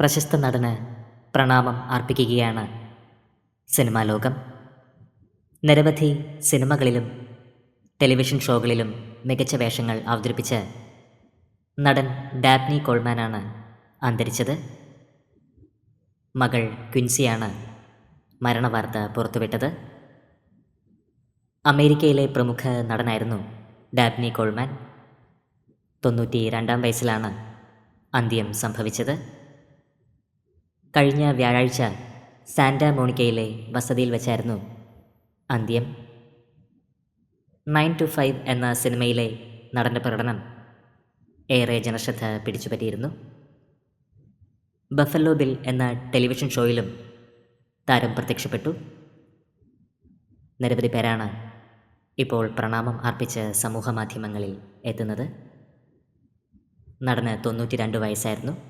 പ്രശസ്ത നടന് പ്രണാമം അർപ്പിക്കുകയാണ് സിനിമാ ലോകം. നിരവധി സിനിമകളിലും ടെലിവിഷൻ ഷോകളിലും മികച്ച വേഷങ്ങൾ അവതരിപ്പിച്ച് നടൻ ഡാപ്നി കോൾമാനാണ് അന്തരിച്ചത്. മകൾ ക്വിൻസിയാണ് മരണവാർത്ത പുറത്തുവിട്ടത്. അമേരിക്കയിലെ പ്രമുഖ നടനായിരുന്നു ഡാബ്നി കോൾമാൻ. തൊണ്ണൂറ്റി രണ്ടാം വയസ്സിലാണ് അന്ത്യം സംഭവിച്ചത്. കഴിഞ്ഞ വ്യാഴാഴ്ച സാന്റാ മോണിക്കയിലെ വസതിയിൽ വെച്ചായിരുന്നു അന്ത്യം. നയൻ ടു ഫൈവ് എന്ന സിനിമയിലെ നടന്റെ പ്രകടനം ഏറെ ജനശ്രദ്ധ പിടിച്ചുപറ്റിയിരുന്നു. ബഫല്ലോ ബിൽ എന്ന ടെലിവിഷൻ ഷോയിലും താരം പ്രത്യക്ഷപ്പെട്ടു. നിരവധി പേരാണ് ഇപ്പോൾ പ്രണാമം അർപ്പിച്ച് സമൂഹ മാധ്യമങ്ങളിൽ എത്തുന്നത്. നടന് തൊണ്ണൂറ്റി രണ്ട് വയസ്സായിരുന്നു.